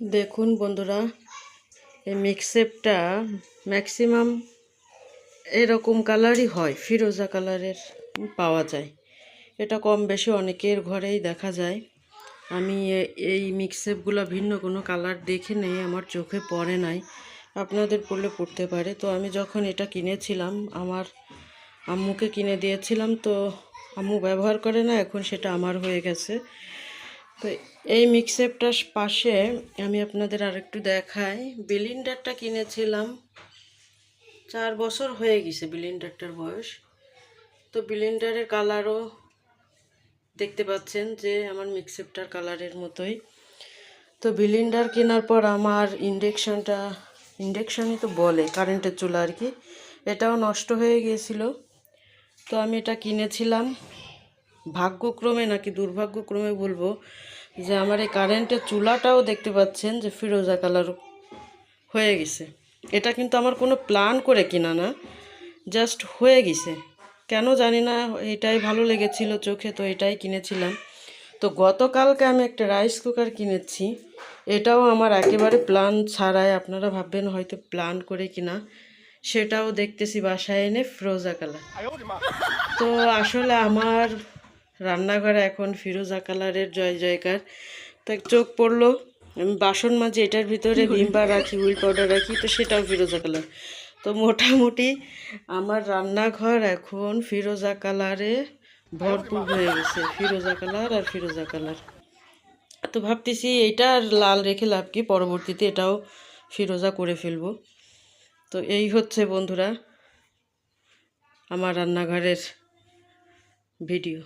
দেখুন বন্ধুরা, এই মিক্সেপটা ম্যাক্সিমাম এরকম কালারই হয়, ফিরোজা কালারের পাওয়া যায়। এটা কম বেশি অনেকের ঘরেই দেখা যায়। আমি এই মিক্সেপগুলো ভিন্ন কোনো কালার দেখে নেই, আমার চোখে পড়ে নাই। আপনাদের পড়লে পড়তে পারে। তো আমি যখন এটা কিনেছিলাম, আমার আম্মুকে কিনে দিয়েছিলাম, তো আম্মু ব্যবহার করে না, এখন সেটা আমার হয়ে গেছে। তো এই মিক্সেপটার পাশে আমি আপনাদের আরেকটু দেখাই। বিলিন্ডারটা কিনেছিলাম। চার বছর হয়ে গেছে বিলিন্ডারটার বয়স। তো বিলিন্ডারের কালারও দেখতে পাচ্ছেন যে আমার মিক্সেপটার কালারের মতোই। তো বিলিন্ডার কেনার পর আমার ইন্ডেকশনটা ইন্ডেকশনই তো বলে কারেন্টের চুলা আর কি। এটাও নষ্ট হয়ে গিয়েছিল। তো আমি এটা কিনেছিলাম। ভাগ্যক্রমে নাকি দুর্ভাগ্যক্রমে বলব যে আমার এই কারেন্টের চুলাটাও দেখতে পাচ্ছেন যে ফিরোজা কালার হয়ে গেছে। এটা কিন্তু আমার কোনো প্ল্যান করে কিনা না জাস্ট হয়ে গেছে। কেন জানি না, এটাই ভালো লেগেছিল চোখে, তো এটাই কিনেছিলাম। তো গতকালকে আমি একটা রাইস কুকার কিনেছি, এটাও আমার একেবারে প্ল্যান ছাড়াই, আপনারা ভাববেন হয়তো প্ল্যান করে কিনা, সেটাও দেখতেছি বাসায় এনে ফিরোজা কালার। তো আসলে আমার রান্নাঘরে এখন ফিরোজা কালারের জয় জয়কার। তাই চোখ পড়ল আমি বাসন মাঝে এটার ভিতরে ভিমবার রাখি হুইল পাউডার রাখি তো সেটাও ফিরোজা কালার তো মোটামুটি আমার রান্নাঘর এখন ফিরোজা কালারে ভরপুর হয়ে গেছে ফিরোজা কালার আর ফিরোজা কালার তো ভাবতেছি এইটা আর লাল রেখে লাভ কি পরবর্তীতে এটাও ফিরোজা করে ফেলব। তো এই হচ্ছে বন্ধুরা আমার রান্নাঘরের ভিডিও।